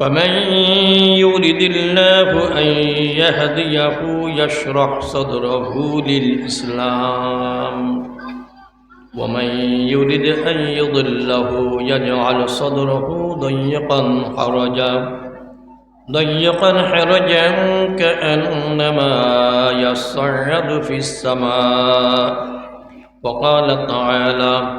فمن يرد الله أن يهديه يشرح صدره للإسلام. ومن يرد أن يضله يجعل صدره ضيقا حرجا. ضيقا حرجا كأنما يصعد في السماء. وقال تعالى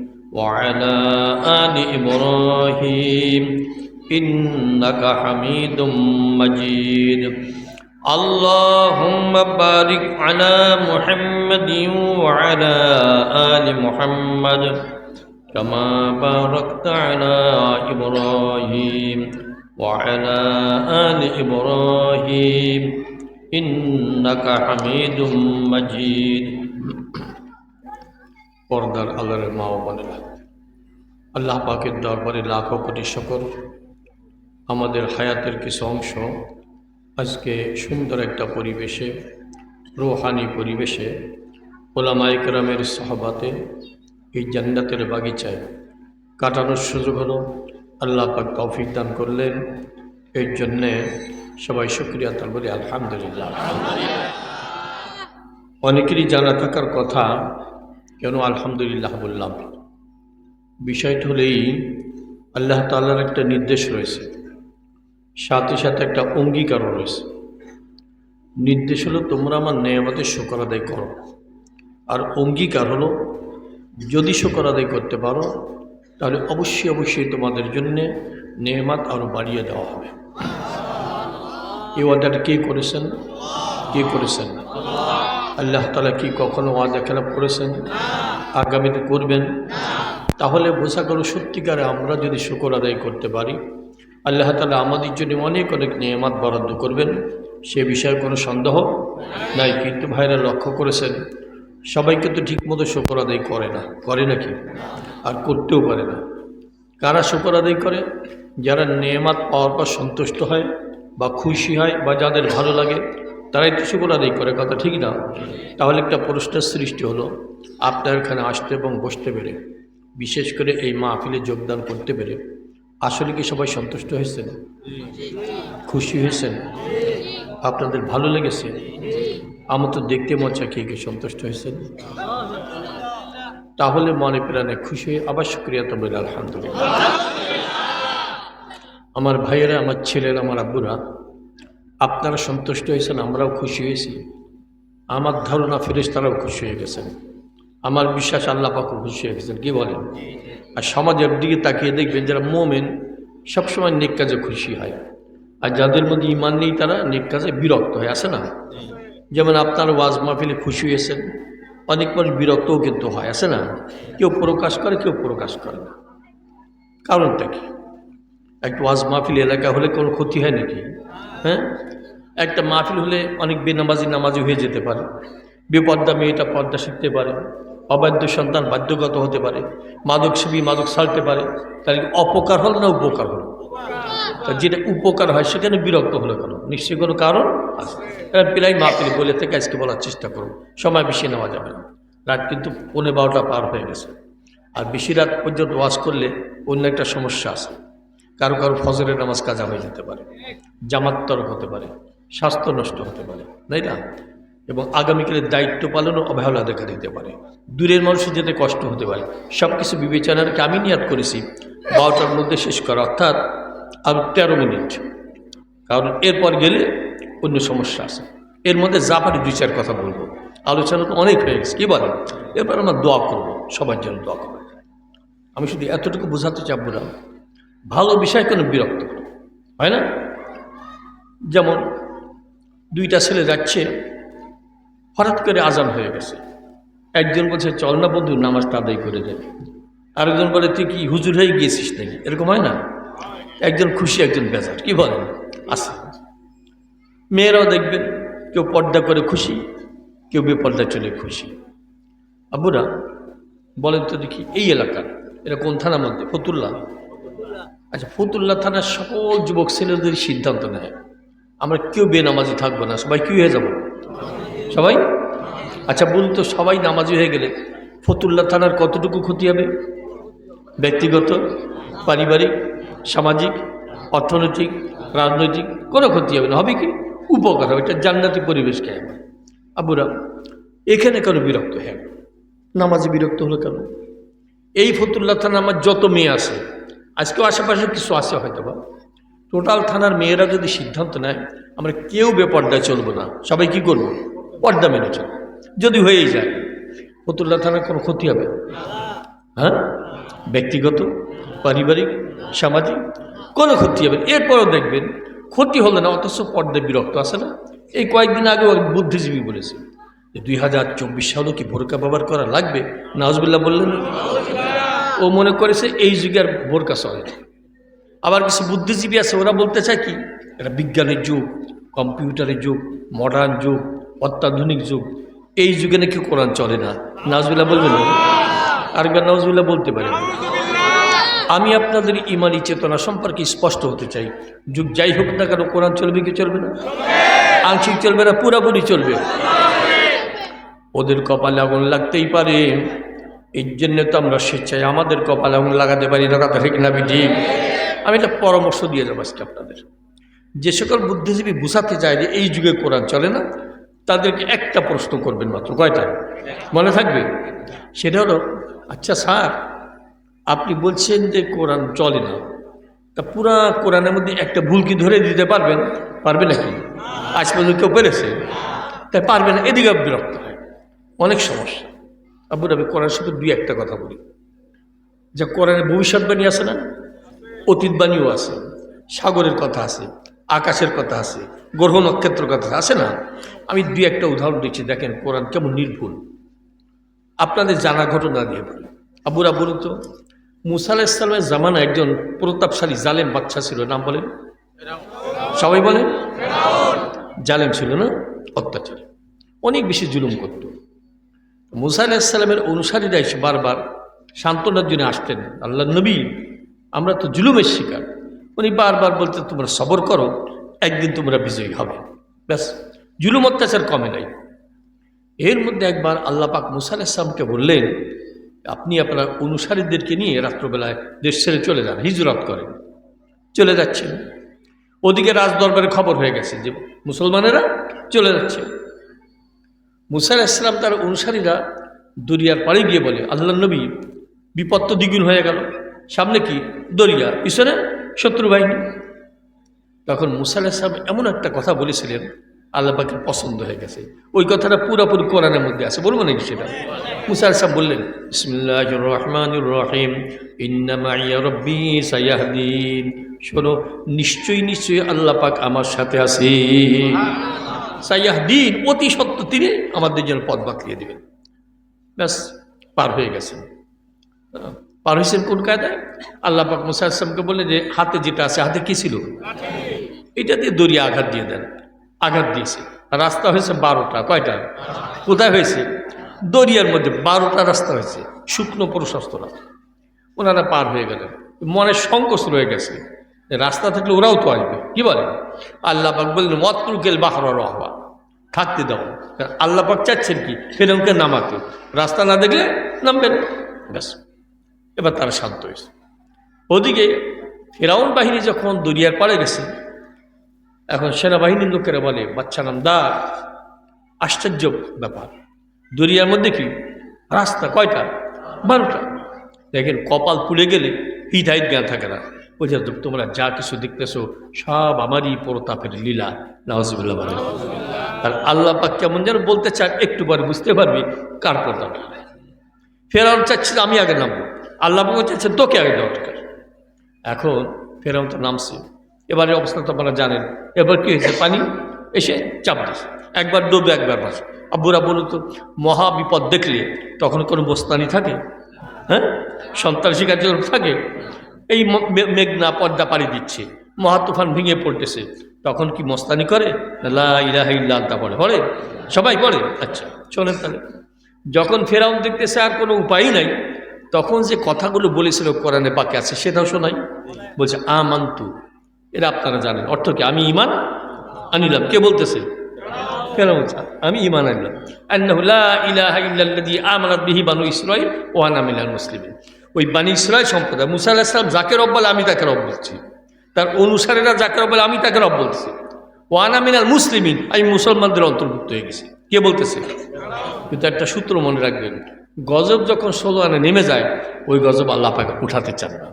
وعلى آل إبراهيم إنك حميد مجيد اللهم بارك على محمد وعلى آل محمد كما باركت على إبراهيم وعلى آل إبراهيم إنك حميد مجيد পর্দার আল্লাহর মা ও বোনেরা আল্লাহ পাকের দরবারে লাখো কোটি শকর। আমাদের হায়াতের কিছু অংশ আজকে সুন্দর একটা পরিবেশে, রোহানি পরিবেশে ওলামাইকরামের সহবাতে এই জান্নাতের বাগিচায় কাটানোর সুযোগ হলো। আল্লাহ পাক তৌফিক দান করলেন। এর জন্যে সবাই শুক্রিয়া তার বলি আলহামদুলিল্লাহ। অনেকেরই জানা থাকার কথা, কেন আলহামদুলিল্লাহ বললাম? বিষয়টা হলেই আল্লাহ তাল্লার একটা নির্দেশ রয়েছে। সাথে সাথে একটা অঙ্গীকারও রয়েছে। নির্দেশ হলো তোমরা আমার নেয়ামতের শকর আদায় করো। আর অঙ্গীকার হলো, যদি শকর আদায় করতে পারো, তাহলে অবশ্যই অবশ্যই তোমাদের জন্যে নেয়ামাত আরও বাড়িয়ে দেওয়া হবে। এই অর্ডার কে করেছেন? কে করেছেন? আল্লাহ তালা কি কখনো ওয়াদা খেলাপ করেছেন? আগামীতে করবেন? তাহলে বোঝা গেল সত্যিকারে আমরা যদি শুকর আদায় করতে পারি, আল্লাহ তালা আমাদের জন্য অনেক অনেক নিয়ামাত বরাদ্দ করবেন, সে বিষয়ে কোনো সন্দেহ নাই। কিন্তু ভাইরা লক্ষ্য করেছেন, সবাইকে তো ঠিকমতো শুকর আদায় করে না, করে নাকি? আর করতেও পারে না। কারা শুকর আদায় করে? যারা নেয়ামাত পাওয়ার পর সন্তুষ্ট হয় বা খুশি হয় বা যাদের ভালো লাগে, তারাই তো শুকর আদায় করে, কথা ঠিক না? তাহলে একটা প্রশ্নের সৃষ্টি হলো, আপনার এখানে আসতে এবং বসতে পেরে। বিশেষ করে এই মাহফিলে যোগদান করতে পেরে আসলে কি সবাই সন্তুষ্ট হয়েছেন? খুশি হয়েছেন? আপনাদের ভালো লেগেছে? আমার তো দেখতে মজা কে কে সন্তুষ্ট হয়েছেন। তাহলে মনে প্রাণে খুশি হয়ে আবার শুক্রিয়া তো বলে, আলহামদুলিল্লাহ। আমার ভাইয়েরা, আমার ছেলেরা, আমার আব্বুরা, আপনারা সন্তুষ্ট হয়েছেন, আমরাও খুশি হয়েছি। আমার ধারণা ফেরেস তারাও খুশি হয়ে গেছেন। আমার বিশ্বাস আল্লাহ পাকও খুশি গেছেন কি বলেন? আর সমাজের দিকে তাকিয়ে দেখবেন যারা মোমেন সবসময় নেক কাজে খুশি হয়। আর যাদের মধ্যে ইমান নেই তারা নেক কাজে বিরক্ত হয়ে আসে না? যেমন আপনার ওয়াজ মাহফিলে খুশি হয়েছেন, অনেক মানুষ বিরক্তও কিন্তু হয় আসে না? কেউ প্রকাশ করে, কেউ প্রকাশ করে না। কারণটা কি? একটা ওয়াজ মাহফিল এলাকা হলে কোনো ক্ষতি হয় নাকি? হ্যাঁ? একটা মাহফিল হলে অনেক বেনামাজি নামাজি হয়ে যেতে পারে। বেপর্দা মেয়েটা পর্দা শিখতে পারে। অবাধ্য সন্তান বাধ্যগত হতে পারে, মাদক সেবী, মাদক ছাড়তে পারে, তাহলে অপকার হলো না উপকার হলো? যেটা উপকার হয় সেখানে বিরক্ত হলো কেন? নিশ্চয়ই কোনো কারণ আছে। প্রায় মাপিল বলে থেকে আজকে বলার চেষ্টা করুন, সময় বেশি নেওয়া যাবে না। রাত কিন্তু পনেরো বারোটা পার হয়ে গেছে। আর বেশি রাত পর্যন্ত ওয়াজ করলে অন্য একটা সমস্যা আছে। কারও কারও ফজরের নামাজ কাজা হয়ে যেতে পারে, জামাত তরক হতে পারে, স্বাস্থ্য নষ্ট হতে পারে, তাই না? এবং আগামীকালের দায়িত্ব পালনও অবহেলা দেখা দিতে পারে। দূরের মানুষের যেতে কষ্ট হতে পারে। সব কিছু বিবেচনা রেখে আমি নিয়াদ করেছি। বারোটার মধ্যে শেষ করা, অর্থাৎ আর তেরো মিনিট। কারণ এরপর গেলে অন্য সমস্যা আছে। এর মধ্যে পারি দুই চার কথা বলব। আলোচনা তো অনেক হয়ে গেছে। কী বলেন? এরপর আমরা দোয়া করব। সবার জন্য দোয়া করব। আমি শুধু এতটুকু বোঝাতে চাপবো না। ভালো বিষয় কেন বিরক্ত? হয় না? যেমন দুইটা ছেলে যাচ্ছে হঠাৎ করে আজান হয়ে গেছে। একজন বলছে, চল না বন্ধু, নামাজটা আদায় করে দেয় আরেকজন বলে, তুই কি হুজুর হয়ে গিয়েছিস নাকি? এরকম হয় না? একজন খুশি, একজন বেজার, কি বলেন? আছে। মেয়েরাও দেখবেন, কেউ পর্দা করে খুশি, কেউ বেপর্দা চলে খুশি। আব্বুরা, বলেন তো দেখি, এই এলাকার, এটা কোন থানার মধ্যে? ফতুল্লা? আচ্ছা ফতুল্লা থানার সকল যুবক ছেলেদের সিদ্ধান্ত নেয়। আমরা কেউ বেনামাজি থাকব না, সবাই কেউ হয়ে যাব? সবাই? আচ্ছা বলুন তো, সবাই নামাজি হয়ে গেলে ফতুল্লা থানার কতটুকু ক্ষতি হবে? ব্যক্তিগত, পারিবারিক, সামাজিক, অর্থনৈতিক, রাজনৈতিক, কোনো ক্ষতি হবে না। হবে কি? উপকার হবে। এটা জান্নাতি পরিবেশকে হবে? আবুরা, এখানে কেন বিরক্ত হ্যাঁ নামাজে বিরক্ত হলো কেন? এই ফতুল্লা থানা আমার যত মেয়ে আছে, আজকেও আশেপাশে কিছু আছে হয়তো বা। টোটাল থানার মেয়েরা যদি সিদ্ধান্ত নেয়, আমরা কেউ বেপর্দায় চলবো না। সবাই কি করব? পর্দা মেনে চলবো যদি হয়েই যায় ফতুল্লা থানার কোনো ক্ষতি হবে? হ্যাঁ? ব্যক্তিগত, পারিবারিক, সামাজিক কোনো ক্ষতি হবে। এরপরও দেখবেন, ক্ষতি হলো না, অথচ পর্দায় বিরক্ত আছে না? এই কয়েকদিন আগেও বুদ্ধিজীবী বলেছে দুই হাজার চব্বিশ সালও কি বোরকা ব্যবহার করা লাগবে? নাজবুল্লাহ বললেন ও মনে করেছে এই যুগে আর বোরকা চলে আবার কিছু বুদ্ধিজীবী আছে, ওরা বলতে চায় কি, এটা বিজ্ঞানের যুগ, কম্পিউটারের যুগ মডার্ন যুগ অত্যাধুনিক যুগ। এই যুগে নাকি কোরআন চলে না। নাজবুল্লাহ বলবেন? না? আরেকবার নাজবুল্লাহ বলতে পারেন। আমি আপনাদের ইমানি চেতনা সম্পর্কে স্পষ্ট হতে চাই। যুগ যাই হোক না কেন কোরআন চলবে কি চলবে না? আংশিক চলবে না, পুরাপুরি চলবে। ওদের কপালে আগুন লাগতেই পারে। এই জন্য তো আমরা স্বেচ্ছায় আমাদের কপালে আগুন লাগাতে পারি না, কথা ঠিক না আমি একটা পরামর্শ দিয়ে যাব আজকে আপনাদের। যে সকল বুদ্ধিজীবী বুঝাতে চায় যে এই যুগে কোরআন চলে না তাদেরকে একটা প্রশ্ন করবেন মাত্র, কয়টা? মনে থাকবে? সেটা হলো আচ্ছা স্যার, আপনি বলছেন যে কোরআন চলে না। তা পুরা কোরআনের মধ্যে একটা ভুল কি ধরে দিতে পারবেন? পারবে নাকি? আজ পর্যন্ত কেউ পেরেছে? তাই পারবে না, এদিকে বিরক্ত হয় অনেক সমস্যা। আব্বুর আমি কোরআন সাথে দুই একটা কথা বলি। যে কোরআনের ভবিষ্যৎবাণী আছে না? অতীতবাণীও আছে। সাগরের কথা আছে। আকাশের কথা আছে, গ্রহ নক্ষত্রের কথা আছে না? আমি দুই একটা উদাহরণ দিচ্ছি, দেখেন কোরআন কেমন নির্ভুল। আপনাদের জানা ঘটনা দিয়ে বলি। আবুরা, বলুন তো, মুসা আলাহিসাল্লামের জামানা একজন প্রতাপশালী জালেম বাচ্চা ছিল, নাম বলেন? সবাই বলেন? জালেম ছিল না, অত্যাচার। অনেক বেশি জুলুম করত। মুসা আলাহিসাল্লামের অনুসারীরা এসে বারবার সান্ত্বনার জন্য আসতেন আল্লাহ নবী, আমরা তো জুলুমের শিকার। উনি বারবার বলতে তোমরা সবর করো, একদিন তোমরা বিজয়ী হবে। ব্যাস, জুলুম অত্যাচার কমে নাই। এর মধ্যে একবার আল্লাহ পাক মুসা আলাহিসামকে বললেন, আপনি আপনার অনুসারীদেরকে নিয়ে রাত্রবেলায় দেশ ছেড়ে চলে যান, হিজরত করেন। চলে যাচ্ছেন। ওদিকে রাজদরবারে খবর হয়ে গেছে যে মুসলমানেরা চলে যাচ্ছে। মুসা ইসলাম তার অনুসারীরা দরিয়ার পাড়ে গিয়ে বলে আল্লাহ নবী, বিপদ তো দ্বিগুণ হয়ে গেল। সামনে কি? দরিয়া, পিছনে শত্রু বাহিনী। তখন মুসা ইসলাম এমন একটা কথা বলেছিলেন, আল্লাহ পাকের পছন্দ হয়ে গেছে। ওই কথাটা পুরোপুরি কোরআনের মধ্যে আছে, বলব নাকি সেটা? মুসা সাহেব বললেন ইসমিল্লাহ রহমান রহিম ইন্নামাইয়া রব্বি সাইয়াহদিন শোনো, নিশ্চয়ই নিশ্চয়ই আল্লাহ পাক আমার সাথে আছে। সাইয়াহদিন অতি সত্য, তিনি আমাদের জন্য পথ বাতলিয়ে দেবেন। ব্যাস, পার হয়ে গেছেন। পার হয়েছেন কোন কায়দায়? আল্লাহ পাক মুসা আসলামকে বললেন যে, হাতে যেটা আছে, হাতে কি ছিল? এটা দিয়ে দরিয়া আঘাত দিয়ে দেন, আঘাত দিয়েছে। রাস্তা হয়েছে বারোটা, কয়টা? কোথায় হয়েছে? দরিয়ার মধ্যে বারোটা রাস্তা হয়েছে, শুকনো প্রশস্ত রাস্তা ওনারা পার হয়ে গেলেন। মনে সংকোচ রয়ে গেছে। রাস্তা থাকলে ওরাও তো আসবে, কি বলে আল্লাহ পাক বললেন মতরুকেল বাহর রহবা থাকতে দাও। কারণ আল্লাহ পাক চাচ্ছেন কি? ফেরাউনকে নামাতে। রাস্তা না দেখলে নামবেন ব্যাস। এবার তারা শান্ত হয়েছে। ওদিকে ফেরাউন বাহিনী যখন দরিয়ার পাড়ে গেছে, এখন সেনাবাহিনীর লোকেরা বলে, বাচ্চা নাম দা আশ্চর্য ব্যাপার। দরিয়ার মধ্যে কি রাস্তা কয়টা? বারোটা। দেখেন কপাল পুড়ে গেলে হাইট জ্ঞান থাকে না। বলছে তোমরা যা কিছু দেখতেছ, সব আমারই প্রতাপের লীলা। নওয়াজিবুল্লাহ বলে আর আল্লাহ পাক কেমন যেন বলতে চান একটু পরে বুঝতে পারবি কার প্রতাপ। ফেরাউন চাচ্ছিল, আমি আগে নামবো। আল্লাহ পাক তোকে আগে দরকার এখন ফেরাউন তো নামছে। এবারে অবস্থা তো আপনারা জানেন। এবার কি হয়েছে? পানি এসে চাপ দিছে। একবার ডুবে একবার বাঁচে আব্বুরা বলুন তো, মহা বিপদ দেখলে তখন কোনো বস্তানি থাকে? হ্যাঁ? সন্তান শিকার জন্য থাকে, এই মেঘনা পর্দা পাড়ি দিচ্ছে। মহা তুফান ভেঙে পড়তেছে। তখন কি মস্তানি করে? না, লা ইলাহা ইল্লা আনতা পড়ে পড়ে সবাই পড়ে আচ্ছা চলেন তাহলে। যখন ফেরাউন দেখতেছে আর কোনো উপায় নাই তখন যে কথাগুলো বলেছিল কোরআনে পাকে আছে সেটাও শোনাই। বলছে আমান্তু। এরা আপনারা জানেন। অর্থ কি? আমি ইমান আনিলাম। কে বলতেছে? বলছে, আমি ইমান আনলাম। আমানাত বিহি বানু ইসরাঈল ওয়া আনা মিনাল মুসলিমিন। ওই বানি ইসরাইল সম্প্রদায় মুসা আলাইহিস সালাম যাকে রব বলে আমি তাকে রব বলছি। তার অনুসারীরা যাকে রব বলে আমি তাকে রব বলছি। ওয়ানা মিনাল মুসলিমিন আমি মুসলমানদের অন্তর্ভুক্ত হয়ে গেছি। কে বলতেছে? কিন্তু একটা সূত্র মনে রাখবেন গজব যখন ষোলো আনে নেমে যায়, ওই গজব আল্লাহ পাকে উঠাতে চান না।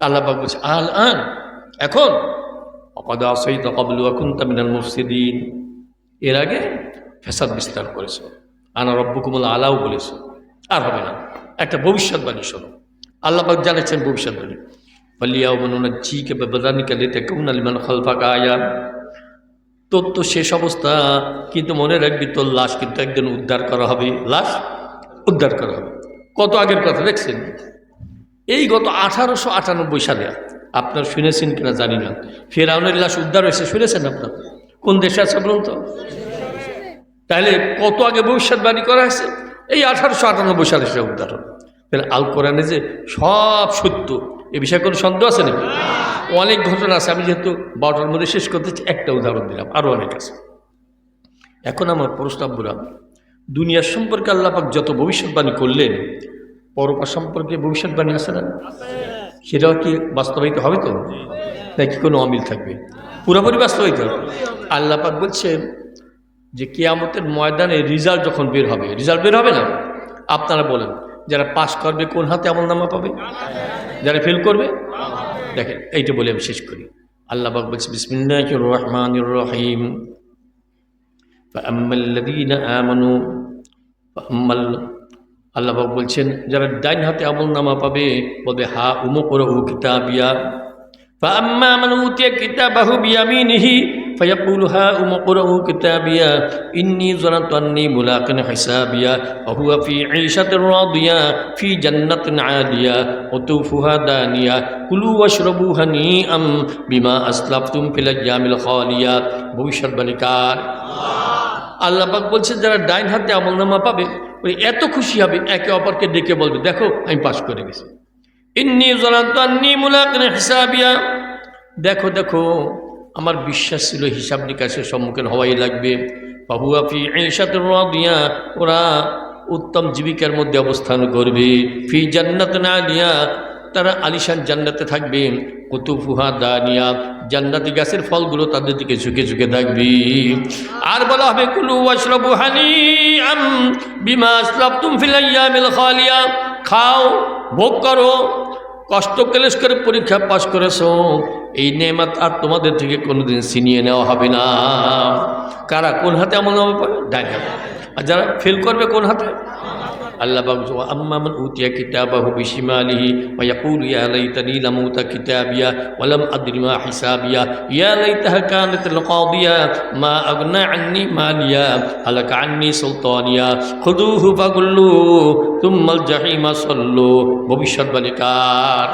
আল্লাহ পাক বলছে, আল আন, এখন? অকদা সহিত কবলু এর আগে ফেসাদ বিস্তার করেছে। আনা রব্বকুমুল আলাও বলেছে। আর হবে না। একটা ভবিষ্যৎবাণী শোনো। আল্লাহ পাক জানাচ্ছেন ভবিষ্যৎবাণী। ফলিয়াও মনুনা জি কে বেদানিকা লেতে কেমন আলিমান খলফাকা আয়া তোর তো শেষ অবস্থা, কিন্তু মনে রাখবি তোর লাশ কিন্তু একদিন উদ্ধার করা হবে। লাশ? উদ্ধার করা হবে। কত আগের কথা দেখছেন? এই গত আঠারোশো আটানব্বই সালে আপনার শুনেছেন কিনা জানি না। ফেরাউনের লাশ উদ্ধার হয়েছে শুনেছেন আপনার? কোন দেশে আছে বলুন তো? তাহলে কত আগে ভবিষ্যৎবাণী করা হয়েছে? এই আঠারোশো আটানব্বই সালে সে উদ্ধার হবে। তাহলে আল কোরআনে যে সব সত্য এ বিষয়ে কোনো সন্দেহ আছে নাকি? অনেক ঘটনা আছে আমি যেহেতু বারোটার মধ্যে শেষ করতে চাই, একটা উদাহরণ দিলাম আরও অনেক আছে। এখন আমার প্রস্তাব প্রস্তাবগুলা দুনিয়ার সম্পর্কে আল্লাপাক যত ভবিষ্যৎবাণী করলেন পরপর সম্পর্কে ভবিষ্যৎবাণী আছে না? সেটাও কি বাস্তবায়িত হবে তো? নাকি কোনো অমিল থাকবে? পুরোপুরি বাস্তবায়িত আল্লাপাক বলছে যে কেয়ামতের ময়দানে রেজাল্ট যখন বের হবে, রেজাল্ট বের হবে না? আপনারা বলেন, যারা পাশ করবে কোন হাতে আমল নামা পাবে? যারা ফেল করবে? দেখেন, এইটা বলে আমি শেষ করি। আল্লাহ বলছে বিসমিল্লাহির রহমানির রহিম। فأما الذين آمنوا فأما ال- আল্লাহ পাক বলছেন যারা ডাইন হাতে আমল নামা পাবে বলবে হা উমো করে উ কিতাবিয়া فأما من أوتي كتابه بيمينه فيقول ها اقرءوا كتابيا إني ظننت أني ملاق حسابيا وهو في عيشة راضية في جنة عالية قطوفها دانية كلوا واشربوا هنيئا بما أسلفتم في الأيام الخالية ভবিষ্যৎবাণী কার আল্লাহ পাক বলছে যারা ডাইন হাতে আমল নামা পাবে, ওই এত খুশি হবে, একে অপরকে ডেকে বলবে, দেখো, আমি পাস করে গেছি। ইন্নি আন্নি মুলাকিন হিসাবিয়া। দেখো দেখো, আমার বিশ্বাস ছিল হিসাব নিকাশের সম্মুখীন হওয়াই লাগবে। বাবুয়াফি ঈশাত রাদিয়া। ওরা উত্তম জীবিকার মধ্যে অবস্থান করবে। ফি জান্নাত না দিয়া তারা আলিশান জান্নাতে থাকবে কুতুফুহা দানিয়া, জান্নাতি গাছের ফলগুলো তাদের দিকে ঝুঁকে ঝুঁকে থাকবে আর বলা হবে, কুলু ওয়াশরাবু হানিআম বিমা আসলাফতুম ফিল আইয়ামিল খালিয়া। খাও, ভোগ করো, কষ্ট ক্লেশ করে পরীক্ষা পাশ করেছ। এই নেমাত আর তোমাদের থেকে কোনোদিন ছিনিয়ে নেওয়া হবে না। কারা কোন হাতে ডাইন। হাতে আর যারা ফেল করবে কোন হাতে? আল্লাহ বাবু আম্মামান উতিয়া কিতাবাহু বিশিমালিহি ওয়া ইয়াকুলু ইয়া লাইতানি লাম উতা কিতাবিয়া ওয়া লাম আদরি মা হিসাবিয়া ইয়া লাইতাহা কানাত আল-কাদিয়া মা আগনা আন্নি মালিয়া হালাকা আন্নি সুলতানিয়া খুদুহু ফাগুল্লু তুম্মাল জাহিমা সল্লু ভবিষ্যৎবাণী কার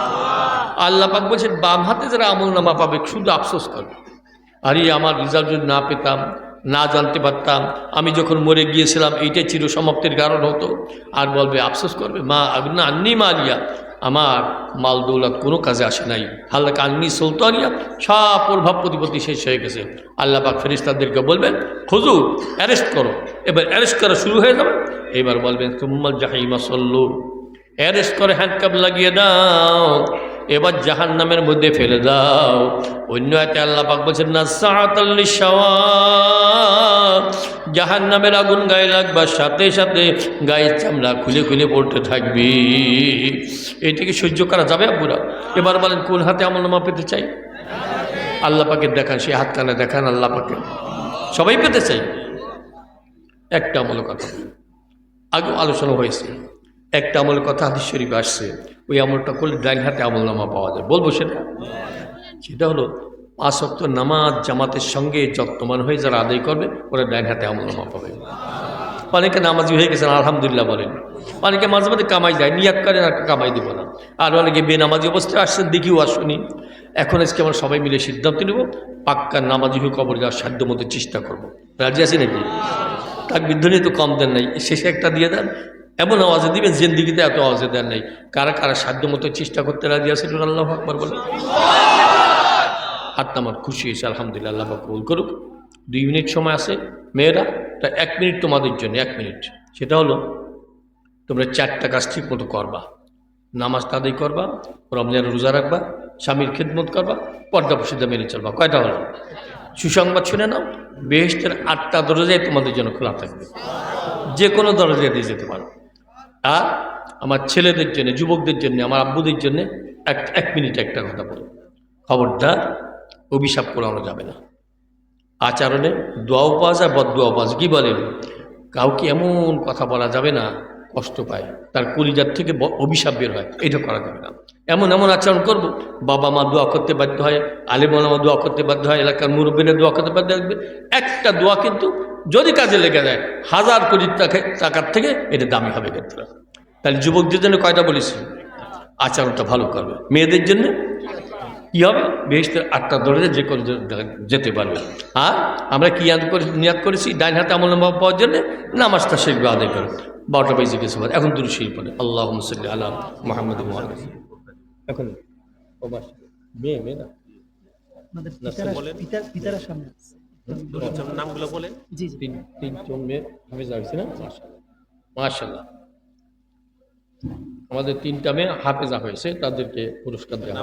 আল্লাহ পাক বলছেন বাম হাতে যারা আমল নামা পাবে শুধু আফসোস করবে আরে আমার রেজাল্ট যদি না পেতাম না জানতে পারতাম। আমি যখন মরে গিয়েছিলাম, এইটাই চির সমাপ্তির কারণ হতো। আর বলবে, আফসোস করবে? মা না আন্নি মালিয়া আমার মাল দৌলত কোনো কাজে আসে নাই। হাল্লা কান্নি সুলতানিয়া, সব প্রভাব প্রতিপত্তি শেষ হয়ে গেছে। আল্লাহ পাক ফেরিস্তাদেরকে বলবেন, হুজুর, অ্যারেস্ট করো। এবার অ্যারেস্ট করা শুরু হয়ে যাবে। এবার বলবেন, তুম্মাল জাহিমা সল্লু, অ্যারেস্ট করে হ্যান্ডকাপ লাগিয়ে দাও। এবার জাহান নামের মধ্যে ফেলে দাও। অন্য একটা আল্লাহ পাক বলছেন, না সাহাতাল্লি জাহান নামের আগুন গায়ে লাগবার সাথে সাথে গায়ের চামড়া খুলে খুলে পড়তে থাকবি। এটিকে সহ্য করা যাবে আব্বুরা? এবার বলেন, কোন হাতে আমল নামা পেতে চাই? আল্লাহ পাকে দেখান সে হাত কানে দেখান আল্লাহ পাকে সবাই পেতে চাই। একটা আমল কথা। আগেও আলোচনা হয়েছে। একটা আমলের কথা হাদিস শরীফ আসছে, ওই আমলটা করলে ডাইন হাতে আমল নামা পাওয়া যায়। বলব সেটা? সেটা হলো, পাঁচ অক্ট নামাজ জামাতের সঙ্গে যত্নমান হয়ে যারা আদায় করবে, ওরা ডাইন হাতে আমল নামা পাবে। অনেকে নামাজি হয়ে গেছেন, আলহামদুলিল্লাহ বলেন। অনেকে মাঝে মাঝে কামাই যায়, নিয়াত করেন আর কামাই দিব না। আর অনেকে বেনামাজি অবস্থায় আসছেন, দেখিও আসুনি। এখন আজকে আমরা সবাই মিলে সিদ্ধান্ত নেব, পাক্কা নামাজি হয়ে কবর যাওয়ার সাধ্য মতো চেষ্টা করব। রাজি আছি নাকি? তার বিধ্বনি তো কম দেন নাই, শেষে একটা দিয়ে দেন এমন আওয়াজে দিবেন, জেন্দিগিতে এত আওয়াজে দেন নাই। কারা কারা সাধ্য মতো চেষ্টা করতে রাজি আছেন, আল্লাহ আকবর বলে হাতটা আমার খুশি হয়েছে, আলহামদুলিল্লাহ, আল্লাহ কবুল করুক। দুই মিনিট সময় আছে। মেয়েরা, তা এক মিনিট তোমাদের জন্য, এক মিনিট। সেটা হলো, তোমরা চারটা কাজ ঠিক মতো করবা। নামাজ তাদের করবা রমজানের রোজা রাখবা, স্বামীর খেদমত করবা, পর্দা প্রসিদ্ধা মেনে চলবা। কয়টা হলো? সুসংবাদ শুনে নাও বেহেস্টের আটটা দরজায় তোমাদের জন্য খোলা থাকবে। যে কোনো দরজায় দিয়ে যেতে পারো। আর আমার ছেলেদের জন্য, যুবকদের জন্য, আমার আব্বুদের জন্য এক এক মিনিট একটা কথা বলি। খবরদার, অভিশাপ করানো যাবে না। আচরণে দোয়াও পাওয়া যায় বদ দোয়াও পাওয়া কী বলেন? কাউকে এমন কথা বলা যাবে না কষ্ট পায়, তার কলিজার থেকে অভিশাপ বের হয়, এটা করা যাবে না। এমন এমন আচরণ করব, বাবা মা দোয়া করতে বাধ্য হয় আলেমা দোয়া করতে বাধ্য হয়, এলাকার মুরব্বীরা দোয়া করতে বাধ্য হবে একটা দোয়া কিন্তু যদি কাজে লেগে যায়, হাজার কোটি টাকা টাকার থেকে এটা দামি হবে ক্ষেত্রে তাহলে যুবকদের জন্য কয়টা বলেছি? আচরণটা ভালো করবে। মেয়েদের জন্য? কী হবে বেহেস্তের আটটা দরজা যে কোনো যেতে পারবে। আর আমরা কি ইয়াদ করে নিয়াদ করেছি? ডাইন হাতে আমল নামা পাওয়ার জন্য নামাজটা শিখবে আদায় করে। বারোটা বেজে গেছে বলে এখন সেই পড়ে। আল্লাহ মুসল্লি আল্লাহ মোহাম্মদ এখন ও মেয়ে মেয়ে না। নামগুলো বলেন। তিন তিনজন মেয়ে না? মাশাল্লাহ আমাদের তিনটা মেয়ে হাফেজা হয়েছে। তাদেরকে পুরস্কার দেওয়া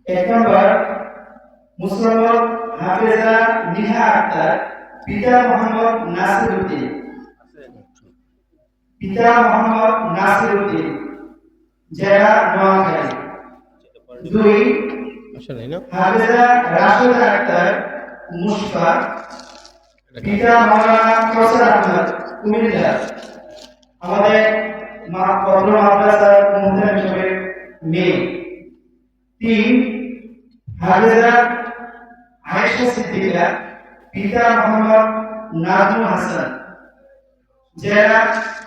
এক নম্বর মুসলমান হাফেজা নিহা আক্তার, পিতা মোহাম্মদ নাসির উদ্দিন পিতা মোহাম্মদ নাসির উদ্দিন জেলা নোয়াখালী। দুই, হাফেজা রাশেদা আক্তার, মুশফা। পিতা মাওলানা কৌসার আহমদ, কুমিল্লা। আমাদের মা পদ্ম মাদ্রাসার মুহতারাম হিসেবে মেয়ে। তিন হাফেজা আয়েশা সিদ্দিকা পিতা মোহাম্মদ নাজমুল হাসান, জেলা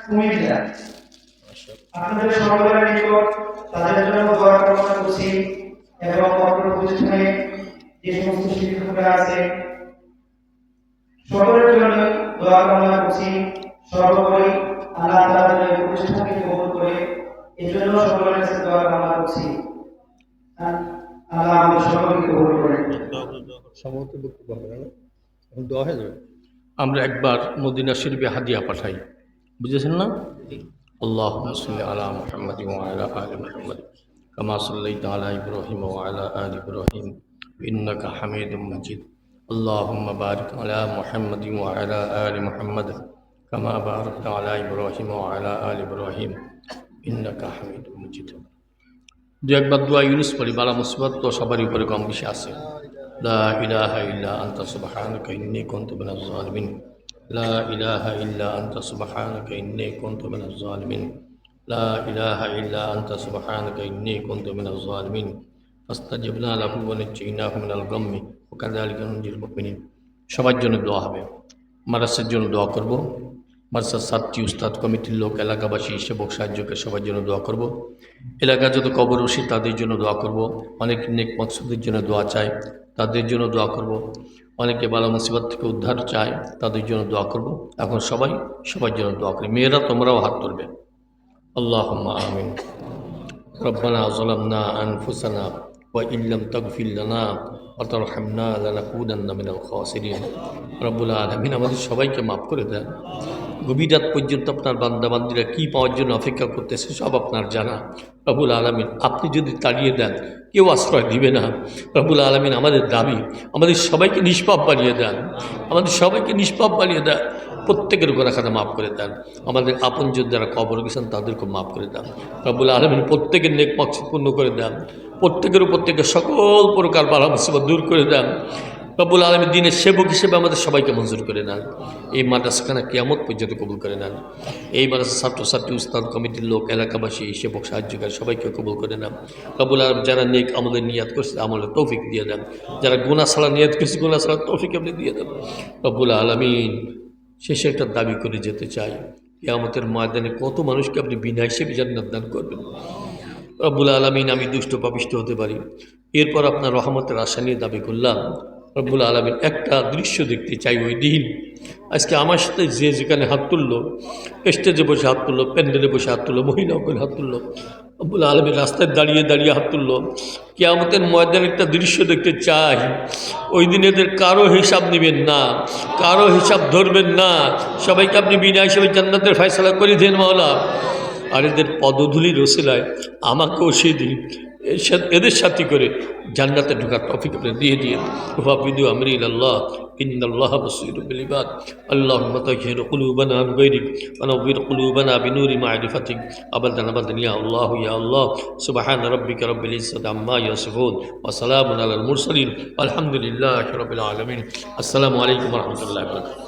কুমিল্লা। আপনাদের সকলের নিকট তাদের জন্য দোয়া কামনা করছি এবং অপর প্রতিষ্ঠানে যে সমস্ত শিক্ষকরা আছে, সকলের জন্য দোয়া কামনা করছি। সর্বোপরি আল্লাহ তাআলা প্রতিষ্ঠানকে কবুল করে এই জন্য সকলের কাছে দোয়া কামনা করছি। আল্লাহ আমাদের সকলকে কবুল করে সম্ভবত বক্তব্য হবে না এখন দেওয়া হয়ে যাবে আমরা একবার মদিনা শরীফে হাদিয়া পাঠাই বুঝেছেন না আল্লাহ সাল্লি আলা মুহাম্মদ ওয়ালা আলি মুহাম্মদ কামা সাল্লাইতা আলা ইব্রাহিম ওয়ালা আলি ইব্রাহিম ইন্নাকা হামিদুম মাজিদ اللهم بارك على محمد وعلى آل محمد كما باركت على إبراهيم وعلى آل إبراهيم إنك حميد مجيد দু একবার দোয়া ইউনুস পড়ি, বালা মুসিবত তো সবারই উপরে কম বেশি আসে লা ইলাহা ইল্লা আনতা সুবহানাকা ইন্নী লা ইলাহা ইল্লা আনতা সুবহানাকা ইন্নী লা ইলাহা ইল্লা আনতা সুবহানাকা ইন্নী কুনতু মিনাজ জালিমিন ফাস্তাজিবনা লাহু সবার জন্য দোয়া হবে। মাদ্রাসার জন্য দোয়া করব। মাদ্রাসার ছাত্রী উস্তাদ কমিটির লোক এলাকাবাসী সেবক সাহায্যকে সবার জন্য দোয়া করব এলাকার যত কবরসী তাদের জন্য দোয়া করব অনেক নেক মকসুদের জন্য দোয়া চাই তাদের জন্য দোয়া করব অনেকে বালা মুসিবত থেকে উদ্ধার চায় তাদের জন্য দোয়া করব এখন সবাই সবার জন্য দোয়া করি মেয়েরা তোমরাও হাত তুলবে আল্লাহ আমিন ربنا ظلمنا أنفسنا وإن لم تغفر لنا وترحمنا لنكونن من الخاسرين রব্বুল আলমিন আমাদের সবাইকে মাফ করে দেন গভীর রাত পর্যন্ত আপনার বান্দাবান্দিরা কী পাওয়ার জন্য অপেক্ষা করতেছে সব আপনার জানা। রবুল আলমিন, আপনি যদি তাড়িয়ে দেন, কেউ আশ্রয় দিবে না। রবুল আলমিন আমাদের দাবি, আমাদের সবাইকে নিষ্পাপ বানিয়ে দেন। আমাদের সবাইকে নিষ্পাপ বানিয়ে দেন। প্রত্যেকের গোনাখানা মাফ করে দেন। আমাদের আপনজন যারা কবর গেছেন তাদেরকে মাফ করে দেন। রব্বুল আলমিন প্রত্যেকের নেক পূর্ণ করে দেন। প্রত্যেকের উপর থেকে সকল প্রকার বালা মুসিবত দূর করে দেন। রব্বুল আলমীর দিনের সেবক হিসেবে আমাদের সবাইকে মঞ্জুর করে নেন। এই মাদ্রাসাখানা কেয়ামত পর্যন্ত কবুল করে নেন। এই মাদ্রাসা ছাত্রছাত্রী, উস্তাদ, কমিটির লোক, এলাকাবাসী, সেবক, সাহায্যকার সবাইকে কবুল করে নেন। রব্বুল আলম যারা নেক আমাদের নিয়াত করছে, আমলে তৌফিক দিয়ে দেন। যারা গুনা ছাড়া নিয়াত করছে গুনা ছাড়া তৌফিক আপনি দিয়ে দেন। রব্বুল আলমিন শেষে একটা দাবি করে যেতে চাই, কিয়ামতের ময়দানে কত মানুষকে আপনি বিনা হিসেবে জান্নাত দান করবেন? রব্বুল আলমিন, আমি দুষ্ট পাপিষ্ট হতে পারি। এরপর আপনার রহমতের আশা নিয়ে দাবি করলাম রব্বুল আলমিন একটা দৃশ্য দেখতে চাই ওই দিন। আজকে আমার সাথে যে যেখানে হাত তুললো স্টেজে বসে হাত তুললো, প্যান্ডেলে বসে হাত তুললো মহিলা করে হাত তুললো, রব্বুল আলমিন রাস্তায় দাঁড়িয়ে দাঁড়িয়ে হাত তুললো। কেয়ামতের ময়দানে একটা দৃশ্য দেখতে চাই। ওই দিন এদের কারও হিসাব নেবেন না, কারও হিসাব ধরবেন না। সবাইকে আপনি বিনা হিসেবে জান্নাতের ফয়সলা করে দেন মাওলা। আর এদের পদধূলি রসিলায় আমাকেও সেদিন এদের সাথে করে জান্নাতে ঢোকার টপিক আপনি দিয়ে দিয়ে হুফাবিদু আমরি আল্লাহ ইন্দাল্লাহ বসির বিলিবাদ আল্লাহ মতহির কুলুবানা গৈরিক ونور قلوبنا بنور معرفتك أبدا أبدا يا الله يا الله سبحان ربك رب العزة عما يصفون وسلام على المرسلين والحمد لله رب العالمين السلام عليكم ورحمة الله وبركاته